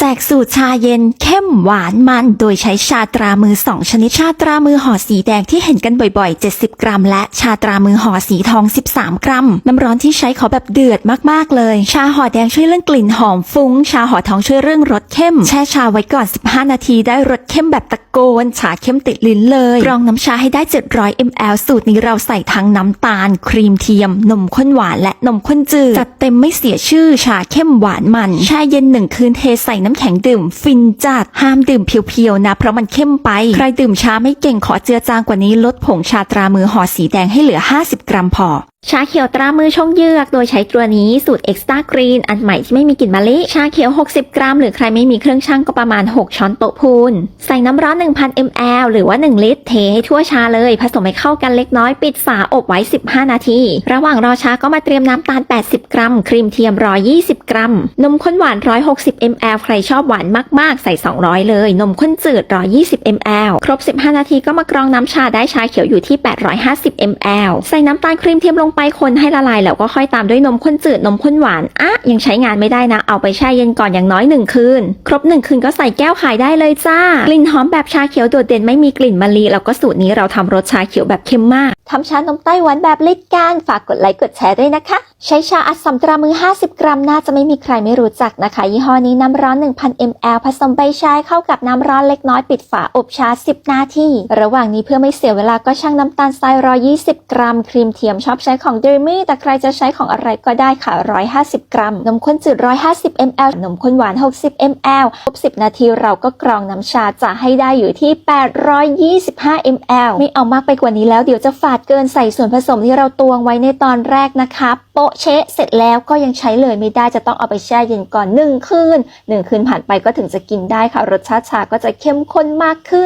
แจกสูตรชาเย็นเข้มหวานมัน โดยใช้ชาตรามือ2ชนิดชาตรามือห่อสีแดงที่เห็นกันบ่อยๆ 70 กรัม และชาตรามือห่อสีทอง 13 กรัม น้ำร้อนที่ใช้ขอแบบเดือดมากๆเลย ชาห่อแดงช่วยเรื่องกลิ่นหอมฟุ้ง ชาห่อทองช่วยเรื่องรสเข้ม แช่ชาไว้ก่อน 15 นาทีได้รสเข้มแบบตะโกน ชาเข้มติดลิ้นเลยกรองน้ำชาให้ได้ 700 ml สูตรนี้เราใส่ทั้งน้ำตาล ครีมเทียม นมข้นหวานและนมข้นจืดจัดเต็มไม่เสียชื่อชาเข้มหวานมันแช่เย็นหนึ่งคืนเทใส่น้ำแข็งดื่ม ฟินจัด ห้ามดื่มเพียวๆนะ เพราะมันเข้มไป ใครดื่มชาไม่เก่งขอเจือจางกว่านี้ลดผงชาตรามือห่อสีแดงให้เหลือ 50 กรัมพอชาเขียวตรามือชงเยือก โดยใช้ตัวนี้สูตร Extra Green อันใหม่ที่ไม่มีกลิ่นมะลิ ชาเขียว 60 กรัม หรือใครไม่มีเครื่องชั่งก็ประมาณ 6 ช้อนโต๊ะพูน ใส่น้ำร้อน 1,000 ml หรือว่า 1 ลิตร เทให้ทั่วชาเลย ผสมให้เข้ากันเล็กน้อย ปิดฝาอบไว้ 15 นาที ระหว่างรอชาก็มาเตรียมน้ำตาล 80 กรัม ครีมเทียม 120 กรัม นมข้นหวาน 160 ml ใครชอบหวานมากๆ ใส่ 200 เลย นมข้นจืด 120 ml ครบ 15 นาทีก็มากรองน้ำชาได้ชาเขียวอยู่ที่ 850 ml ใส่น้ำตาลครีมเทียมลงงไปคนให้ละลายแล้วก็ค่อยตามด้วยนมข้นจืดนมข้นหวานอะยังใช้งานไม่ได้นะ เอาไปแช่เย็นก่อนอย่างน้อย1คืน ครบ1คืนก็ใส่แก้วขายได้เลยจ้า กลิ่นหอมแบบชาเขียวโดดเด่นไม่มีกลิ่นมะลิแล้วก็สูตรนี้เราทำรสชาเขียวแบบเข้มมากทำชานมไต้หวันแบบลิดการฝากกดไลค์กดแชร์ด้วยนะคะใช้ชาอัดสำตรามือ 50 กรัม น่าจะไม่มีใครไม่รู้จักนะคะ ยี่ห้อนี้น้ำร้อน 1,000 ml ผสมใบชาเข้ากับน้ำร้อนเล็กน้อยปิดฝาอบชา 10 นาที ระหว่างนี้เพื่อไม่เสียเวลาก็ชั่งน้ำตาลทราย120 กรัม ครีมเทียมชอบใช้ของเดอร์มี่แต่ใครจะใช้ของอะไรก็ได้ค่ะ 150 กรัม นมข้นจืด 150 ml นมข้นหวาน 60 ml ครบ 10 นาทีเราก็กรองน้ำชาจะให้ได้อยู่ที่ 825 ml ไม่เอามากไปกว่านี้แล้วเดี๋ยวจะฝาดเกินใส่ส่วนผสมที่เราตวงไว้ในตอนแรกนะคะโปะเชะเสร็จแล้วก็ยังใช้เลยไม่ได้จะต้องเอาไปแช่เย็นก่อน1คืน1คืนผ่านไปก็ถึงจะกินได้ค่ะ รสชาติชาก็จะเข้มข้นมากขึ้น